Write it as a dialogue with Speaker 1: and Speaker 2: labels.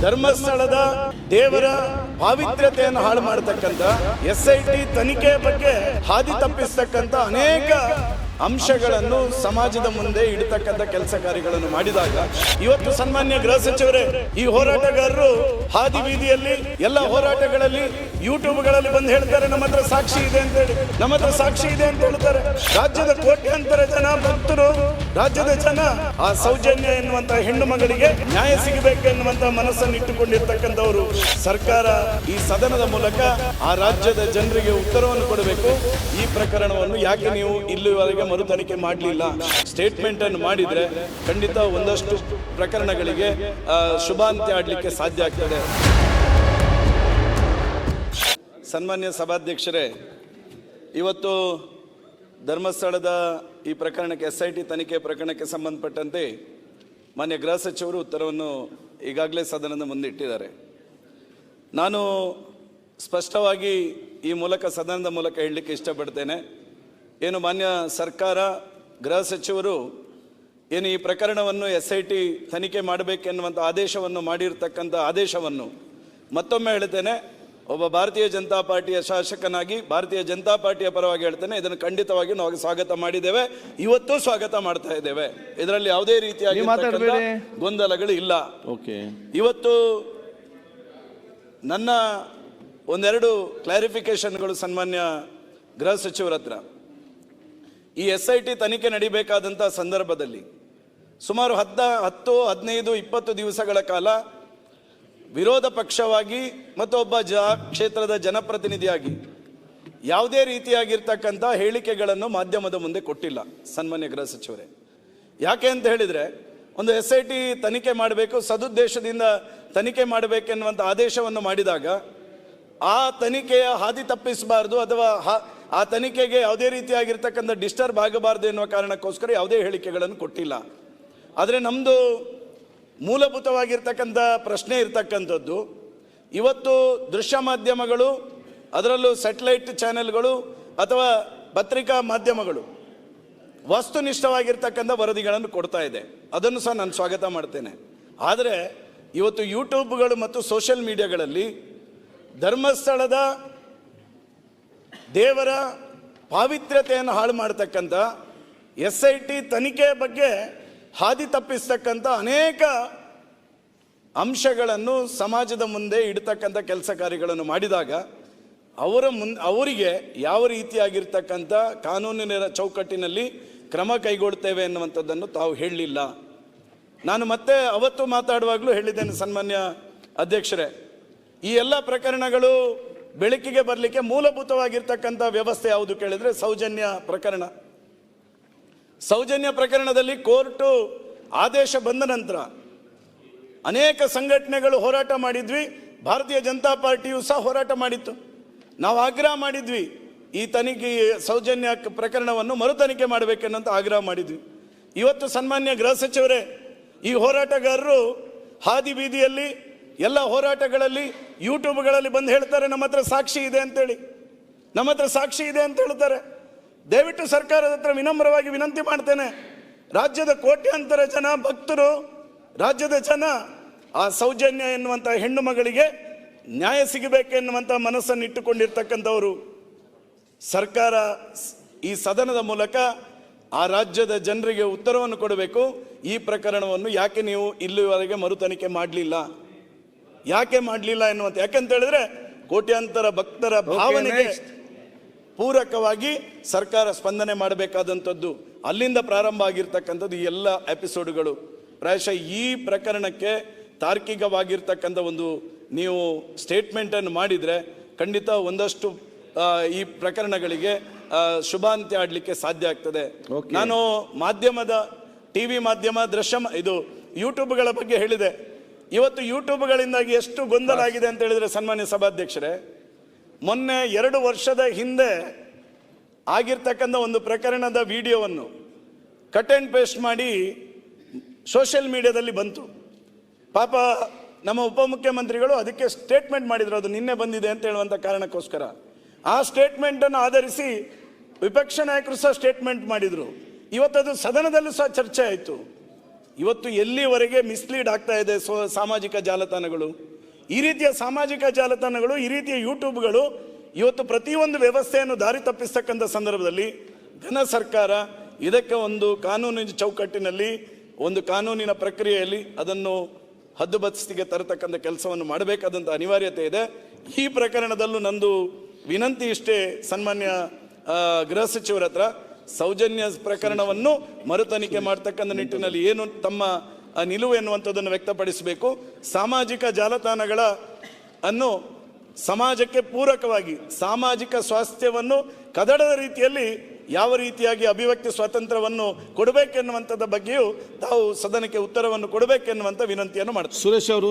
Speaker 1: ಧರ್ಮಸ್ಥಳದ ದೇವರ ಪಾವಿತ್ರ್ಯತೆಯನ್ನು ಹಾಳು ಮಾಡತಕ್ಕಂತ ಎಸ್ ಐ ಟಿ ತನಿಖೆ ಬಗ್ಗೆ ಹಾದಿ ತಪ್ಪಿಸ್ತಕ್ಕಂತ ಅನೇಕ ಅಂಶಗಳನ್ನು ಸಮಾಜದ ಮುಂದೆ ಇಡತಕ್ಕಂಥ ಕೆಲಸ ಕಾರ್ಯಗಳನ್ನು ಮಾಡಿದಾಗ, ಇವತ್ತು ಸನ್ಮಾನ್ಯ ಗೃಹ ಸಚಿವರೇ, ಈ ಹೋರಾಟಗಾರರು ಹಾದಿ ಬೀದಿಯಲ್ಲಿ ಎಲ್ಲ ಹೋರಾಟಗಳಲ್ಲಿ ಯೂಟ್ಯೂಬ್ಗಳಲ್ಲಿ ಬಂದು ಹೇಳ್ತಾರೆ, ನಮ್ಮ ಹತ್ರ ಸಾಕ್ಷಿ ಇದೆ ಅಂತ ಹೇಳಿ, ನಮ್ಮ ಸಾಕ್ಷಿ ಇದೆ ಅಂತ ಹೇಳ್ತಾರೆ. ರಾಜ್ಯದ ಕೋಟ್ಯಾಂತರ ಜನ ಭಕ್ತರು, ರಾಜ್ಯದ ಜನ ಆ ಸೌಜನ್ಯ ಎನ್ನುವಂತ ಹೆಣ್ಣು ಮಗಳಿಗೆ ನ್ಯಾಯ ಸಿಗಬೇಕು ಎನ್ನುವಂತ ಮನಸ್ಸನ್ನು ಇಟ್ಟುಕೊಂಡಿರ್ತಕ್ಕಂಥವರು. ಸರ್ಕಾರ ಈ ಸದನದ ಮೂಲಕ ಆ ರಾಜ್ಯದ ಜನರಿಗೆ ಉತ್ತರವನ್ನು ಕೊಡಬೇಕು. ಈ ಪ್ರಕರಣವನ್ನು ಯಾಕೆ ನೀವು ಇಲ್ಲಿವರೆಗೆ ಮರು ತನಿಖೆ ಮಾಡಲಿಲ್ಲ. ಸ್ಟೇಟ್ಮೆಂಟ್ ಅನ್ನು ಮಾಡಿದ್ರೆ ಖಂಡಿತ ಒಂದಷ್ಟು ಪ್ರಕರಣಗಳಿಗೆ ಶುಭಾಂತ್ಯ ಆಡಲಿಕ್ಕೆ ಸಾಧ್ಯ ಆಗ್ತದೆ. ಸನ್ಮಾನ್ಯ ಸಭಾಧ್ಯಕ್ಷರೇ, ಇವತ್ತು ಧರ್ಮಸ್ಥಳದ ಈ ಪ್ರಕರಣಕ್ಕೆ ಎಸ್ ಐ ಟಿ ತನಿಖೆ ಪ್ರಕರಣಕ್ಕೆ ಸಂಬಂಧಪಟ್ಟಂತೆ ಮಾನ್ಯ ಗೃಹ ಸಚಿವರು ಉತ್ತರವನ್ನು ಈಗಾಗಲೇ ಸದನದ ಮುಂದೆ ಇಟ್ಟಿದ್ದಾರೆ. ನಾನು ಸ್ಪಷ್ಟವಾಗಿ ಈ ಮೂಲಕ, ಸದನದ ಮೂಲಕ ಹೇಳಲಿಕ್ಕೆ ಇಷ್ಟಪಡ್ತೇನೆ. ಏನು ಮಾನ್ಯ ಸರ್ಕಾರ ಗೃಹ ಸಚಿವರು ಏನು ಈ ಪ್ರಕರಣವನ್ನು ಎಸ್ ಐ ಟಿ ತನಿಖೆ ಮಾಡಬೇಕೆನ್ನುವಂಥ ಆದೇಶವನ್ನು ಮಾಡಿರ್ತಕ್ಕಂಥ ಆದೇಶವನ್ನು ಮತ್ತೊಮ್ಮೆ ಹೇಳ್ತೇನೆ. ಒಬ್ಬ ಭಾರತೀಯ ಜನತಾ ಪಾರ್ಟಿಯ ಶಾಸಕನಾಗಿ ಭಾರತೀಯ ಜನತಾ ಪಾರ್ಟಿಯ ಪರವಾಗಿ ಹೇಳ್ತೇನೆ ಇದನ್ನು ಖಂಡಿತವಾಗಿ ನಾವು ಸ್ವಾಗತ ಮಾಡಿದ್ದೇವೆ. ಇವತ್ತು ಸ್ವಾಗತ ಮಾಡ್ತಾ ಇದ್ದೇವೆ. ಇದರಲ್ಲಿ ಯಾವುದೇ ರೀತಿಯಾಗಿ ಗೊಂದಲಗಳು ಇಲ್ಲ.
Speaker 2: ಓಕೆ.
Speaker 1: ಇವತ್ತು ನನ್ನ ಒಂದೆರಡು ಕ್ಲಾರಿಫಿಕೇಶನ್ಗಳು ಸನ್ಮಾನ್ಯ ಗೃಹ ಸಚಿವರ ಹತ್ರ. ಈ ಎಸ್ ಐ ಟಿ ತನಿಖೆ ನಡಿಬೇಕಾದಂಥ ಸಂದರ್ಭದಲ್ಲಿ ಸುಮಾರು ಹದ್ದ ಹತ್ತು, ಹದಿನೈದು, ಇಪ್ಪತ್ತು ದಿವಸಗಳ ಕಾಲ ವಿರೋಧ ಪಕ್ಷವಾಗಿ ಮತ್ತು ಒಬ್ಬ ಜ, ಕ್ಷೇತ್ರದ ಜನಪ್ರತಿನಿಧಿಯಾಗಿ ಯಾವುದೇ ರೀತಿಯಾಗಿರ್ತಕ್ಕಂಥ ಹೇಳಿಕೆಗಳನ್ನು ಮಾಧ್ಯಮದ ಮುಂದೆ ಕೊಟ್ಟಿಲ್ಲ ಸನ್ಮಾನ್ಯ ಗೃಹ ಸಚಿವರೇ. ಯಾಕೆ ಅಂತ ಹೇಳಿದರೆ ಒಂದು ಎಸ್ ಐ ಟಿ ತನಿಖೆ ಮಾಡಬೇಕು, ಸದುದ್ದೇಶದಿಂದ ತನಿಖೆ ಮಾಡಬೇಕೆನ್ನುವಂಥ ಆದೇಶವನ್ನು ಮಾಡಿದಾಗ ಆ ತನಿಖೆಯ ಹಾದಿ ತಪ್ಪಿಸಬಾರ್ದು ಅಥವಾ ಹಾ- ಆ ತನಿಖೆಗೆ ಯಾವುದೇ ರೀತಿಯಾಗಿರ್ತಕ್ಕಂಥ ಡಿಸ್ಟರ್ಬ್ ಆಗಬಾರ್ದು ಎನ್ನುವ ಕಾರಣಕ್ಕೋಸ್ಕರ ಯಾವುದೇ ಹೇಳಿಕೆಗಳನ್ನು ಕೊಟ್ಟಿಲ್ಲ. ಆದರೆ ನಮ್ಮದು ಮೂಲಭೂತವಾಗಿರ್ತಕ್ಕಂಥ ಪ್ರಶ್ನೆ ಇರತಕ್ಕಂಥದ್ದು, ಇವತ್ತು ದೃಶ್ಯ ಮಾಧ್ಯಮಗಳು, ಅದರಲ್ಲೂ ಸ್ಯಾಟಲೈಟ್ ಚಾನೆಲ್ಗಳು ಅಥವಾ ಪತ್ರಿಕಾ ಮಾಧ್ಯಮಗಳು ವಸ್ತುನಿಷ್ಠವಾಗಿರ್ತಕ್ಕಂಥ ವರದಿಗಳನ್ನು ಕೊಡ್ತಾ ಇದೆ. ಅದನ್ನು ಸಹ ನಾನು ಸ್ವಾಗತ ಮಾಡ್ತೇನೆ. ಆದರೆ ಇವತ್ತು ಯೂಟ್ಯೂಬ್ಗಳು ಮತ್ತು ಸೋಷಿಯಲ್ ಮೀಡಿಯಾಗಳಲ್ಲಿ ಧರ್ಮಸ್ಥಳದ ದೇವರ ಪಾವಿತ್ರ್ಯತೆಯನ್ನು ಹಾಳು ಮಾಡತಕ್ಕಂಥ ಎಸ್ ಐ ಟಿ ತನಿಖೆ ಬಗ್ಗೆ ಹಾದಿ ತಪ್ಪಿಸ್ತಕ್ಕಂಥ ಅನೇಕ ಅಂಶಗಳನ್ನು ಸಮಾಜದ ಮುಂದೆ ಇಡತಕ್ಕಂಥ ಕೆಲಸ ಕಾರ್ಯಗಳನ್ನು ಮಾಡಿದಾಗ ಅವರ ಮುನ್, ಅವರಿಗೆ ಯಾವ ರೀತಿಯಾಗಿರ್ತಕ್ಕಂಥ ಕಾನೂನಿನ ಚೌಕಟ್ಟಿನಲ್ಲಿ ಕ್ರಮ ಕೈಗೊಳ್ತೇವೆ ಎನ್ನುವಂಥದ್ದನ್ನು ತಾವು ಹೇಳಲಿಲ್ಲ. ನಾನು ಮತ್ತೆ ಅವತ್ತು ಮಾತಾಡುವಾಗಲೂ ಹೇಳಿದ್ದೇನೆ ಸನ್ಮಾನ್ಯ ಅಧ್ಯಕ್ಷರೇ, ಈ ಎಲ್ಲ ಪ್ರಕರಣಗಳು ಬೆಳಕಿಗೆ ಬರಲಿಕ್ಕೆ ಮೂಲಭೂತವಾಗಿರ್ತಕ್ಕಂಥ ವ್ಯವಸ್ಥೆ ಯಾವುದು ಕೇಳಿದ್ರೆ ಸೌಜನ್ಯ ಪ್ರಕರಣ. ಸೌಜನ್ಯ ಪ್ರಕರಣದಲ್ಲಿ ಕೋರ್ಟು ಆದೇಶ ಬಂದ ನಂತರ ಅನೇಕ ಸಂಘಟನೆಗಳು ಹೋರಾಟ ಮಾಡಿದ್ವಿ, ಭಾರತೀಯ ಜನತಾ ಪಾರ್ಟಿಯು ಸಹ ಹೋರಾಟ ಮಾಡಿತ್ತು. ನಾವು ಆಗ್ರಹ ಮಾಡಿದ್ವಿ, ಈ ತನಿಖೆ, ಸೌಜನ್ಯ ಪ್ರಕರಣವನ್ನು ಮರು ತನಿಖೆ ಮಾಡಬೇಕೆನ್ನುವಂತ ಆಗ್ರಹ ಮಾಡಿದ್ವಿ. ಇವತ್ತು ಸನ್ಮಾನ್ಯ ಗೃಹ ಸಚಿವರೇ, ಈ ಹೋರಾಟಗಾರರು ಹಾದಿ ಬೀದಿಯಲ್ಲಿ ಎಲ್ಲ ಹೋರಾಟಗಳಲ್ಲಿ ಯೂಟ್ಯೂಬ್ಗಳಲ್ಲಿ ಬಂದು ಹೇಳ್ತಾರೆ, ನಮ್ಮ ಹತ್ರ ಸಾಕ್ಷಿ ಇದೆ ಅಂತೇಳಿ. ನಮ್ಮ ಹತ್ರ ಸಾಕ್ಷಿ ಇದೆ ಅಂತ ಹೇಳ್ತಾರೆ. ದಯವಿಟ್ಟು ಸರ್ಕಾರದ ಹತ್ರ ವಿನಮ್ರವಾಗಿ ವಿನಂತಿ ಮಾಡ್ತೇನೆ. ರಾಜ್ಯದ ಕೋಟ್ಯಾಂತರ ಜನ ಭಕ್ತರು, ರಾಜ್ಯದ ಜನ ಆ ಸೌಜನ್ಯ ಎನ್ನುವಂಥ ಹೆಣ್ಣು ಮಗಳಿಗೆ ನ್ಯಾಯ ಸಿಗಬೇಕೆನ್ನುವಂಥ ಮನಸ್ಸನ್ನು ಇಟ್ಟುಕೊಂಡಿರ್ತಕ್ಕಂಥವರು. ಸರ್ಕಾರ ಈ ಸದನದ ಮೂಲಕ ಆ ರಾಜ್ಯದ ಜನರಿಗೆ ಉತ್ತರವನ್ನು ಕೊಡಬೇಕು. ಈ ಪ್ರಕರಣವನ್ನು ಯಾಕೆ ನೀವು ಇಲ್ಲಿವರೆಗೆ ಮರುತನಿಕೆ ಮಾಡಲಿಲ್ಲ? ಯಾಕೆ ಮಾಡಲಿಲ್ಲ ಎನ್ನುವಂತ. ಯಾಕಂತ ಹೇಳಿದ್ರೆ ಕೋಟ್ಯಾಂತರ ಭಕ್ತರ ಭಾವನೆಗೆ ಪೂರಕವಾಗಿ ಸರ್ಕಾರ ಸ್ಪಂದನೆ ಮಾಡಬೇಕಾದಂಥದ್ದು ಅಲ್ಲಿಂದ ಪ್ರಾರಂಭ ಆಗಿರ್ತಕ್ಕಂಥದ್ದು ಈ ಎಲ್ಲ ಎಪಿಸೋಡ್ಗಳು ಪ್ರಾಯಶಃ ಈ ಪ್ರಕರಣಕ್ಕೆ ತಾರ್ಕಿಕವಾಗಿರ್ತಕ್ಕಂಥ ಒಂದು ನೀವು ಸ್ಟೇಟ್ಮೆಂಟನ್ನು ಮಾಡಿದರೆ ಖಂಡಿತ ಒಂದಷ್ಟು ಈ ಪ್ರಕರಣಗಳಿಗೆ ಶುಭಾಂತ್ಯ ಆಡಲಿಕ್ಕೆ ಸಾಧ್ಯ ಆಗ್ತದೆ. ನಾನು ಮಾಧ್ಯಮದ ಟಿ ವಿ ಮಾಧ್ಯಮ ದೃಶ್ಯ ಇದು ಯೂಟ್ಯೂಬ್ಗಳ ಬಗ್ಗೆ ಹೇಳಿದೆ. ಇವತ್ತು ಯೂಟ್ಯೂಬ್ಗಳಿಂದಾಗಿ ಎಷ್ಟು ಗೊಂದಲ ಆಗಿದೆ ಅಂತ ಹೇಳಿದ್ರೆ ಸನ್ಮಾನ್ಯ ಸಭಾಧ್ಯಕ್ಷರೇ, ಮೊನ್ನೆ ಎರಡು ವರ್ಷದ ಹಿಂದೆ ಆಗಿರ್ತಕ್ಕಂಥ ಒಂದು ಪ್ರಕರಣದ ವಿಡಿಯೋವನ್ನು ಕಟ್ ಆ್ಯಂಡ್ ಪೇಸ್ಟ್ ಮಾಡಿ ಸೋಷಿಯಲ್ ಮೀಡಿಯಾದಲ್ಲಿ ಬಂತು. ಪಾಪ ನಮ್ಮ ಉಪಮುಖ್ಯಮಂತ್ರಿಗಳು ಅದಕ್ಕೆ ಸ್ಟೇಟ್ಮೆಂಟ್ ಮಾಡಿದರು, ಅದು ನಿನ್ನೆ ಬಂದಿದೆ ಅಂತ ಹೇಳುವಂಥ ಕಾರಣಕ್ಕೋಸ್ಕರ. ಆ ಸ್ಟೇಟ್ಮೆಂಟನ್ನು ಆಧರಿಸಿ ವಿಪಕ್ಷ ನಾಯಕರು ಸಹ ಸ್ಟೇಟ್ಮೆಂಟ್ ಮಾಡಿದರು. ಇವತ್ತದು ಸದನದಲ್ಲೂ ಸಹ ಚರ್ಚೆ ಆಯಿತು. ಇವತ್ತು ಎಲ್ಲಿವರೆಗೆ ಮಿಸ್ಲೀಡ್ ಆಗ್ತಾ ಇದೆ ಸೊ ಸಾಮಾಜಿಕ ಜಾಲತಾಣಗಳು? ಈ ರೀತಿಯ ಸಾಮಾಜಿಕ ಜಾಲತಾಣಗಳು, ಈ ರೀತಿಯ ಯೂಟ್ಯೂಬ್ಗಳು ಇವತ್ತು ಪ್ರತಿಯೊಂದು ವ್ಯವಸ್ಥೆಯನ್ನು ದಾರಿ ತಪ್ಪಿಸ್ತಕ್ಕಂಥ ಸಂದರ್ಭದಲ್ಲಿ ಘನ ಸರ್ಕಾರ ಇದಕ್ಕೆ ಒಂದು ಕಾನೂನಿನ ಚೌಕಟ್ಟಿನಲ್ಲಿ, ಒಂದು ಕಾನೂನಿನ ಪ್ರಕ್ರಿಯೆಯಲ್ಲಿ ಅದನ್ನು ಹದ್ದುಬಸ್ತಿಗೆ ತರತಕ್ಕಂಥ ಕೆಲಸವನ್ನು ಮಾಡಬೇಕಾದಂಥ ಅನಿವಾರ್ಯತೆ ಇದೆ. ಈ ಪ್ರಕರಣದಲ್ಲೂ ನಂದು ವಿನಂತಿ ಇಷ್ಟೇ ಸನ್ಮಾನ್ಯ ಗೃಹ ಸಚಿವರ ಹತ್ರ. ಸೌಜನ್ಯ ಪ್ರಕರಣವನ್ನು ಮರುತನಿಖೆ ಮಾಡ್ತಕ್ಕಂಥ ನಿಟ್ಟಿನಲ್ಲಿ ಏನು ತಮ್ಮ ಆ, ನಿಲುವು ಎನ್ನುವಂಥದ್ದನ್ನು ವ್ಯಕ್ತಪಡಿಸಬೇಕು. ಸಾಮಾಜಿಕ ಜಾಲತಾಣಗಳ ಅನ್ನು ಸಮಾಜಕ್ಕೆ ಪೂರಕವಾಗಿ ಸಾಮಾಜಿಕ ಸ್ವಾಸ್ಥ್ಯವನ್ನು ಕದಡದ ರೀತಿಯಲ್ಲಿ ಯಾವ ರೀತಿಯಾಗಿ ಅಭಿವ್ಯಕ್ತಿ ಸ್ವಾತಂತ್ರ್ಯವನ್ನು ಕೊಡಬೇಕೆನ್ನುವಂಥದ್ದ ಬಗ್ಗೆಯೂ ತಾವು ಸದನಕ್ಕೆ ಉತ್ತರವನ್ನು ಕೊಡಬೇಕೆನ್ನುವಂಥ ವಿನಂತಿಯನ್ನು ಮಾಡ್ತಾರೆ
Speaker 2: ಸುರೇಶ್ ಅವರು